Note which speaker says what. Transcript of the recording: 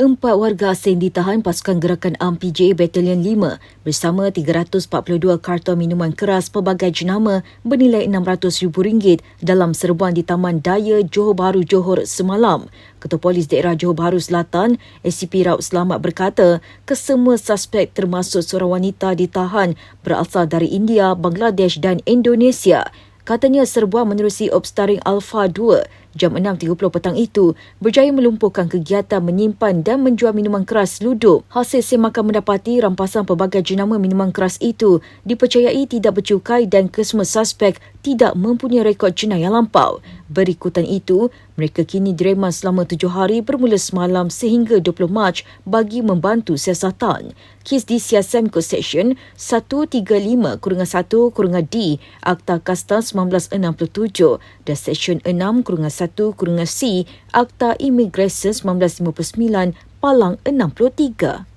Speaker 1: Empat warga asing ditahan pasukan gerakan AMPJ Batalion 5 bersama 342 karton minuman keras pelbagai jenama bernilai RM600,000 dalam serbuan di Taman Daya Johor Bahru Johor semalam. Ketua Polis Daerah Johor Bahru Selatan, SCP Raut Selamat berkata, kesemua suspek termasuk seorang wanita ditahan berasal dari India, Bangladesh dan Indonesia. Katanya serbuan menerusi Obstaring Alpha 2 jam 6.30 petang itu berjaya melumpuhkan kegiatan menyimpan dan menjual minuman keras ludup. Hasil semakan mendapati rampasan pelbagai jenama minuman keras itu dipercayai tidak bercukai dan kesemua suspek tidak mempunyai rekod jenayah lampau. Berikutan itu, mereka kini direman selama tujuh hari bermula semalam sehingga 20 Mac bagi membantu siasatan. Kes disiasat mengikut Seksyen 135-1 D Akta Kasta 1967 dan Seksyen 6-1 C Akta Imigresen 1959 Palang 63.